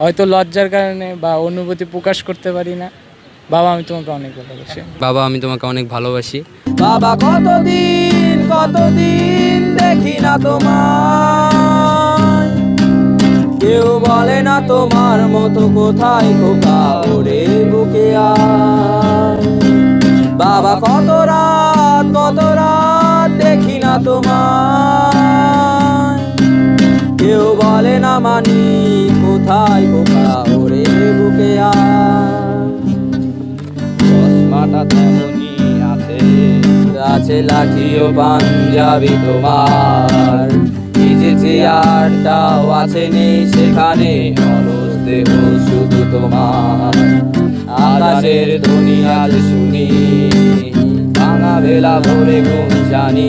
হয়তো লজ্জার কারণে বা অনুভূতি প্রকাশ করতে পারি না। বাবা আমি তোমাকে অনেক ভালোবাসি। বাবা আমি তোমাকে অনেক ভালোবাসি। বাবা কতদিন কতদিন দেখি না তোমার কেউ বলে না তোমার মতো কোথায় খোকা ওরে বুকে বাবা কত রাত কত রাত দেখি না তোমার বলে না মানি, কোথায় খোকা ওরে বুকে চশমাটা তেমনই আছে আছে লাঠিও পাঞ্জাবি তোমার। যে চেয়ারটাও আছে নেই, সেখানে অলস দেহ শুধু তোমার। আকাশের ধ্বনি আজ শুনি, ভাঙা বেলা ভরে ঘুম জানি।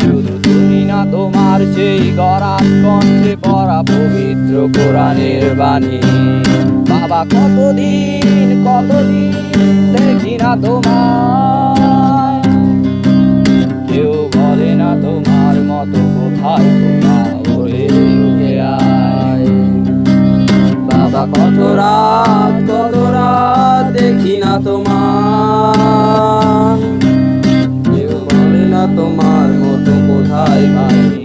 শুধু তুমি না তোমার সেই গরাত কণ্ঠে পড়া পবিত্র কোরআনের বাণী। বাবা, কতদিন কতদিন দেখি না তোমার কেউ বলে না তোমার মতো কোথায় বলে বাবা, কত রাত কত রাত দেখি না তোমার কেউ বলে না তোমার মতো কোথায় ভাই।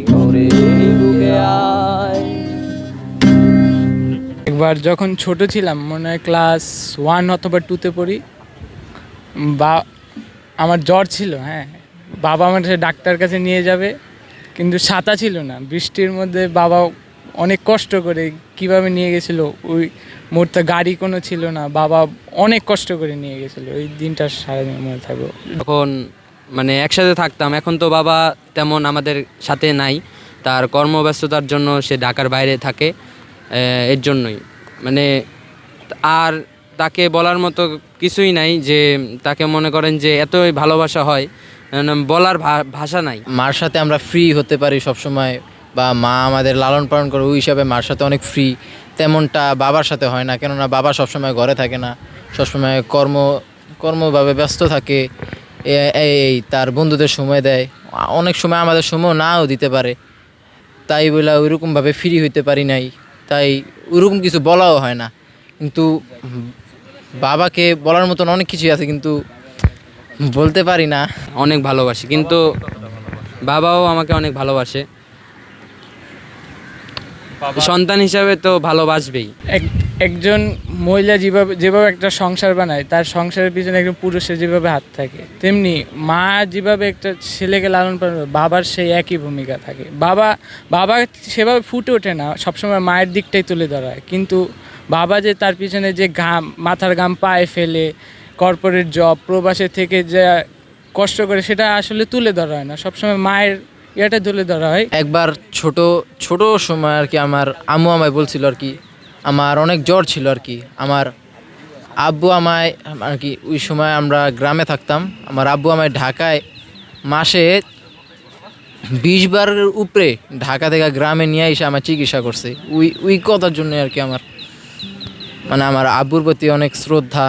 একবার যখন ছোট ছিলাম, মনে হয় ক্লাস ওয়ান অথবা টুতে পড়ি, বা আমার জ্বর ছিল হ্যাঁ বাবা আমার ডাক্তার কাছে নিয়ে যাবে, কিন্তু ছাতা ছিল না, বৃষ্টির মধ্যে বাবা অনেক কষ্ট করে কীভাবে নিয়ে গেছিল, ওই মুহূর্তে গাড়ি কোনো ছিল না, বাবা অনেক কষ্ট করে নিয়ে গেছিল ওই দিনটা সারাদিন মনে থাকব। তখন মানে একসাথে থাকতাম, এখন তো বাবা তেমন আমাদের সাথে নাই, তার কর্মব্যস্ততার জন্য সে ঢাকার বাইরে থাকে এর জন্যই। মানে আর তাকে বলার মতো কিছুই নাই যে তাকে মনে করেন যে এতই ভালোবাসা হয় মানে বলার ভাষা নাই। মার সাথে আমরা ফ্রি হতে পারি সব সময় বা মা আমাদের লালন পালন করে ওই হিসাবে মার সাথে অনেক ফ্রি তেমনটা বাবার সাথে হয় না, কেননা বাবা সবসময় ঘরে থাকে না, সবসময় কর্ম, কর্মভাবে ব্যস্ত থাকে এই তার বন্ধুদের সময় দেয়। অনেক সময় আমাদের সময় নাও দিতে পারে। তাই বলে ওইরকমভাবে ফ্রি হইতে পারি নাই। তাই ওরকম কিছু বলাও হয় না। কিন্তু বাবাকে বলার মতন অনেক কিছুই আছে কিন্তু বলতে পারি না। অনেক ভালোবাসি কিন্তু বাবাও আমাকে অনেক ভালোবাসে। সন্তান হিসাবে তো ভালোবাসবেই। একজন মহিলা যেভাবে যেভাবে একটা সংসার বানায়, তার সংসারের পিছনে একজন পুরুষের যেভাবে হাত থাকে, তেমনি মা যেভাবে একটা ছেলেকে লালন পালন বাবার সেই একই ভূমিকা থাকে। বাবা বাবা সেভাবে ফুটে ওঠে না, সবসময় মায়ের দিকটাই তুলে ধরা হয়। কিন্তু বাবা যে তার পিছনে যে ঘাম, মাথার ঘাম পায়ে ফেলে কর্পোরেট জব প্রবাসে থেকে যে কষ্ট করে, সেটা আসলে তুলে ধরা হয় না। সবসময় মায়ের ইয়েটা তুলে ধরা হয়। একবার ছোট ছোট সময় আর কি আমার আম্মু আমায় বলছিল আর কি আমার অনেক জ্বর ছিল আর কি। আমার আব্বু আমায়, আর কি, ওই সময় আমরা গ্রামে থাকতাম। আমার আব্বু আমায় ঢাকায় মাসে বিশ বারের উপরে ঢাকা থেকে গ্রামে নিয়ে এসে আমার চিকিৎসা করছে। ওই ওই কথার জন্য আর কি আমার মানে আমার আব্বুর প্রতি অনেক শ্রদ্ধা।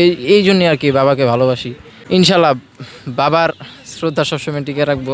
এই এই জন্যই আর কি বাবাকে ভালোবাসি। ইনশাল্লাহ বাবার শ্রদ্ধা সবসময় টিকে রাখব।